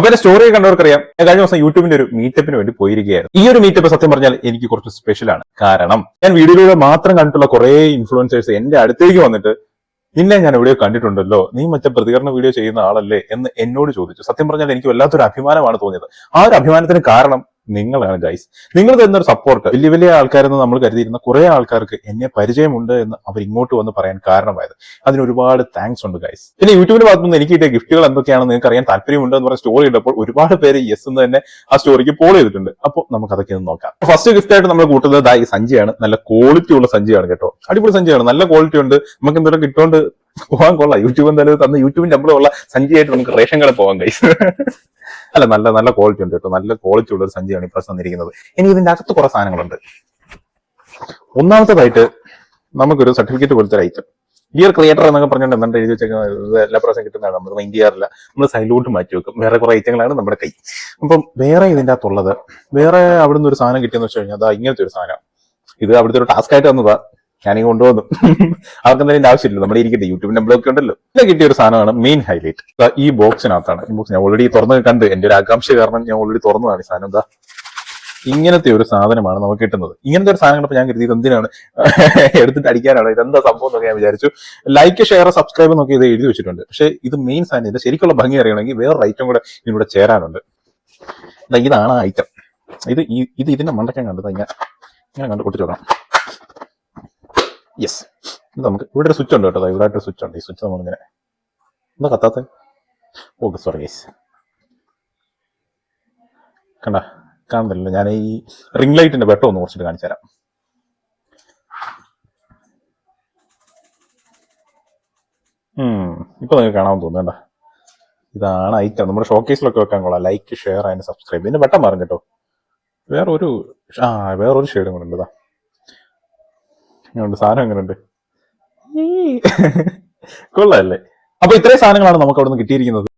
അപ്പൊ എന്റെ സ്റ്റോറി കണ്ടവർക്കറിയാം. കഴിഞ്ഞ ദിവസം യൂട്യൂബിന്റെ ഒരു മീറ്റപ്പിന് വേണ്ടി പോയിരിക്കുകയായിരുന്നു. ഈ ഒരു മീറ്റപ്പ് സത്യം പറഞ്ഞാൽ എനിക്ക് കുറച്ച് സ്പെഷ്യലാണ് കാരണം ഞാൻ വീഡിയോയിലൂടെ മാത്രം കണ്ടിട്ടുള്ള കുറെ ഇൻഫ്ലുവൻസേഴ്സ് എന്റെ അടുത്തേക്ക് വന്നിട്ട് നിന്നെ ഞാൻ എവിടെയോ കണ്ടിട്ടുണ്ടല്ലോ. നീ മറ്റേ പ്രതികരണ വീഡിയോ ചെയ്യുന്ന ആളല്ലേ? എന്ന് എന്നോട് ചോദിച്ചു. സത്യം പറഞ്ഞാൽ എനിക്ക് വല്ലാത്തൊരു അഭിമാനമാണ് തോന്നിയത്. ആ ഒരു അഭിമാനത്തിന് കാരണം നിങ്ങളാണ് ഗൈസ് നിങ്ങൾ തരുന്നൊരു സപ്പോർട്ട് വലിയ വലിയ ആൾക്കാരെന്ന് നമ്മൾ കരുതിയിരുന്ന കുറെ ആൾക്കാർക്ക് എന്നെ പരിചയമുണ്ട് എന്ന് അവർ ഇങ്ങോട്ട് വന്ന് പറയാൻ കാരണമായത്. അതിന് ഒരുപാട് താങ്ക്സ് ഉണ്ട് ഗൈസ് പിന്നെ യൂട്യൂബിന്റെ ഭാഗത്തു നിന്ന് എനിക്ക് കിട്ടിയ ഗിഫ്റ്റുകൾ എന്തൊക്കെയാണെന്ന് നിങ്ങൾക്ക് അറിയാൻ താല്പര്യമുണ്ട് എന്ന് പറഞ്ഞ സ്റ്റോറി ഇട്ടപ്പോൾ ഒരുപാട് പേര് യെസ് എന്ന് തന്നെ ആ സ്റ്റോറിക്ക് പോൾ ചെയ്തിട്ടുണ്ട്. അപ്പോൾ നമുക്ക് അതൊക്കെ ഒന്ന് നോക്കാം. ഫസ്റ്റ് ഗിഫ്റ്റ് ആയിട്ട് നമ്മൾ കൂട്ടുന്നത് ഈ സഞ്ചിയാണ് നല്ല ക്വാളിറ്റി ഉള്ള സഞ്ചിയാണ് കേട്ടോ. അടിപൊളി സഞ്ചിയാണ് നല്ല ക്വാളിറ്റി ഉണ്ട്. നമുക്ക് എന്തെങ്കിലും കിട്ടുകൊണ്ട് പോകാൻ കൊള്ളാം. യൂട്യൂബ് എന്തായാലും തന്ന യൂട്യൂബിന്റെ നമ്മളുള്ള സഞ്ചിയായിട്ട് നമുക്ക് റേഷൻ കട പോകാം ഗൈസ് അല്ല നല്ല നല്ല ക്വാളിറ്റി ഉണ്ട് കേട്ടോ. നല്ല ക്വാളിറ്റി ഉള്ള ഒരു സഞ്ചിയാണ് ഈ പ്രശ്നം തന്നിരിക്കുന്നത് ഇനി ഇതിന്റെ അകത്ത് കുറെ സാധനങ്ങളുണ്ട്. ഒന്നാമത്തേതായിട്ട് നമുക്കൊരു സർട്ടിഫിക്കറ്റ് പോലത്തെ ഒരു ഐറ്റം ഡിയർ ക്രിയേറ്റർ എന്നൊക്കെ പറഞ്ഞുകൊണ്ട് എന്താണ് എഴുതി വെച്ചേക്കുന്നത്? എല്ലാ പ്രാവശ്യം കിട്ടുന്നതാണ്. നമ്മൾ മൈൻഡ് ചെയ്യാറില്ല. നമ്മൾ സൈലോട്ട് മാറ്റി വെക്കും. വേറെ കുറെ ഐറ്റങ്ങളാണ് നമ്മുടെ കൈ. അപ്പം വേറെ ഇതിന്റെ അകത്തുള്ളത് വേറെ അവിടുന്ന് ഒരു സാധനം കിട്ടിയെന്ന് വെച്ച് കഴിഞ്ഞാൽ അതാ ഇങ്ങനത്തെ ഒരു സാധനം. ഇത് അവിടുത്തെ ഒരു ടാസ്ക് ആയിട്ട് തന്നതാ. ഞാനീ കൊണ്ടുവന്നു. അവർക്ക് എന്തെങ്കിലും ആവശ്യമില്ല നമ്മുടെ ഇരിക്കട്ടെ യൂട്യൂബിന്റെ ബ്ലോക്ക് ഉണ്ടല്ലോ. പിന്നെ കിട്ടിയ ഒരു സാധനമാണ് മെയിൻ ഹൈലൈറ്റ് ഈ ബോക്സിനകത്താണ് ഈ ബോക്സ് ഞാൻ ഓൾറെഡി തുറന്ന് കണ്ട്. എന്റെ ഒരു ആകാംക്ഷ കാരണം ഞാൻ ഓൾറെഡി തുറന്നതാണ് ഈ സാധനം. എന്താ ഇങ്ങനത്തെ ഒരു സാധനമാണ് നമുക്ക് കിട്ടുന്നത്. ഇങ്ങനത്തെ ഒരു സാധനം കണ്ടപ്പോൾ ഞാൻ കരുതി ഇത് എന്തിനാണ്? എടുത്തിട്ട് അടിക്കാനാണ്. ഇതെന്താ സംഭവം എന്നൊക്കെ ഞാൻ വിചാരിച്ചു. ലൈക്ക് ഷെയർ സബ്സ്ക്രൈബ് നോക്കി ഇത് എഴുതി വെച്ചിട്ടുണ്ട്. പക്ഷേ ഇത് മെയിൻ സാധനം ഇത് ശരിക്കുള്ള ഭംഗി അറിയണമെങ്കിൽ വേറൊരു ഐറ്റം കൂടെ ഇതിലൂടെ ചേരാനുണ്ട്. ഇതാണ് ആ ഐറ്റം ഇത് ഇത് ഇതിന്റെ മണ്ടക്കാൻ കണ്ടത് ഞാൻ ഇങ്ങനെ കണ്ട് കൊടുത്തു നോക്കണം യെസ് നമുക്ക് ഇവിടെ ഒരു സ്വിച്ച് ഉണ്ട് കേട്ടോ. ഇവിടെ ഒരു സ്വിച്ച് ഉണ്ട് ഈ സ്വിച്ച് നമ്മളിങ്ങനെ ഒന്ന് കത്താത്ത. ഓക്കെ സോറി ഗൈസ് കണ്ട കാണുന്നില്ല ഞാൻ ഈ റിംഗ് ലൈറ്റിന്റെ വെട്ടം ഒന്ന് കുറച്ചിട്ട് കാണിച്ചു തരാം. ഇപ്പൊ നിങ്ങൾക്ക് കാണാൻ തോന്നുന്നുണ്ട ഇതാണ് ഐറ്റം നമ്മുടെ ഷോക്കേസിലൊക്കെ വെക്കാൻ കൊള്ളാം. ലൈക്ക് ഷെയർ ആൻഡ് സബ്സ്ക്രൈബ് ഇതിന്റെ വെട്ടം മാറും കേട്ടോ. വേറൊരു ആ വേറൊരു ഷെയ്ഡും കൂടെ ഉണ്ട്. ഇങ്ങനെയുണ്ട് സാധനം എങ്ങനെയുണ്ട് കൊള്ളാല്ലേ അപ്പൊ ഇത്രയും സാധനങ്ങളാണ് നമുക്ക് അവിടെ നിന്ന് കിട്ടിയിരിക്കുന്നത്.